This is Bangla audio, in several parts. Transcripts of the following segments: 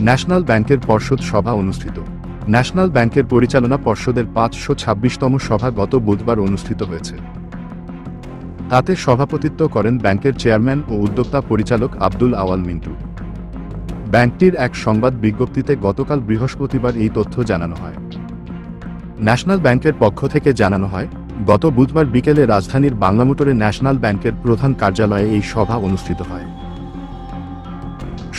ন্যাশনাল ব্যাংকের পর্ষদ সভা অনুষ্ঠিত। ন্যাশনাল ব্যাংকের পরিচালনা পর্ষদের পাঁচশো ছাব্বিশতম সভা গত বুধবার অনুষ্ঠিত হয়েছে। তাতে সভাপতিত্ব করেন ব্যাংকের চেয়ারম্যান ও উদ্যোক্তা পরিচালক আব্দুল আওয়াল মিন্টু। ব্যাংকটির এক সংবাদ বিজ্ঞপ্তিতে গতকাল বৃহস্পতিবার এই তথ্য জানানো হয়। ন্যাশনাল ব্যাংকের পক্ষ থেকে জানানো হয়, গত বুধবার বিকেলে রাজধানীর বাংলামোটরে ন্যাশনাল ব্যাংকের প্রধান কার্যালয়ে এই সভা অনুষ্ঠিত হয়।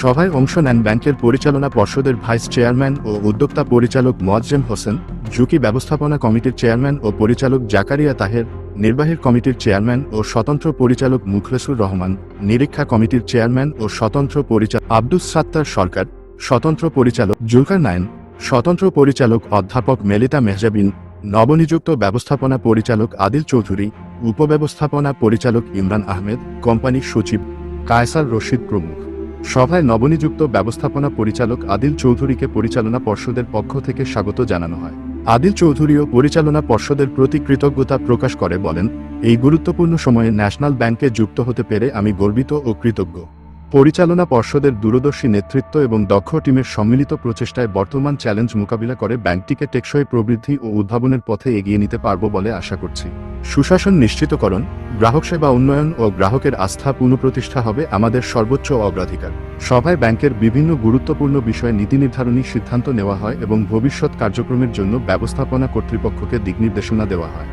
সভায় অংশ নেন ব্যাংকের পরিচালনা পর্ষদের ভাইস চেয়ারম্যান ও উদ্যোক্তা পরিচালক মোয়াজ্জেম হোসেন, ঝুঁকি ব্যবস্থাপনা কমিটির চেয়ারম্যান ও পরিচালক জাকারিয়া তাহের, নির্বাহী কমিটির চেয়ারম্যান ও স্বতন্ত্র পরিচালক মুখলেসুর রহমান, নিরীক্ষা কমিটির চেয়ারম্যান ও স্বতন্ত্র পরিচালক আব্দুস সাত্তার সরকার, স্বতন্ত্র পরিচালক জুলকার নায়ন স্বতন্ত্র পরিচালক অধ্যাপক মেলিতা মেহজাবিন, নবনিযুক্ত ব্যবস্থাপনা পরিচালক আদিল চৌধুরী, উপব্যবস্থাপনা পরিচালক ইমরান আহমেদ, কোম্পানির সচিব কায়সার রশিদ প্রমুখ। সভায় নবনিযুক্ত ব্যবস্থাপনা পরিচালক আদিল চৌধুরীকে পরিচালনা পর্ষদের পক্ষ থেকে স্বাগত জানানো হয়। আদিল চৌধুরীও পরিচালনা পর্ষদের প্রতি কৃতজ্ঞতা প্রকাশ করে বলেন, এই গুরুত্বপূর্ণ সময়ে ন্যাশনাল ব্যাংকে যুক্ত হতে পেরে আমি গর্বিত ও কৃতজ্ঞ। পরিচালনা পর্ষদের দূরদর্শী নেতৃত্ব এবং দক্ষ টিমের সম্মিলিত প্রচেষ্টায় বর্তমান চ্যালেঞ্জ মোকাবিলা করে ব্যাংকটিকে টেকসই প্রবৃদ্ধি ও উদ্ভাবনের পথে এগিয়ে নিতে পারব বলে আশা করছি। সুশাসন নিশ্চিতকরণ, গ্রাহক সেবা উন্নয়ন ও গ্রাহকের আস্থা পুনঃপ্রতিষ্ঠা হবে আমাদের সর্বোচ্চ অগ্রাধিকার। সভায় ব্যাংকের বিভিন্ন গুরুত্বপূর্ণ বিষয়ে নীতি নির্ধারণী সিদ্ধান্ত নেওয়া হয় এবং ভবিষ্যৎ কার্যক্রমের জন্য ব্যবস্থাপনা কর্তৃপক্ষকে দিকনির্দেশনা দেওয়া হয়।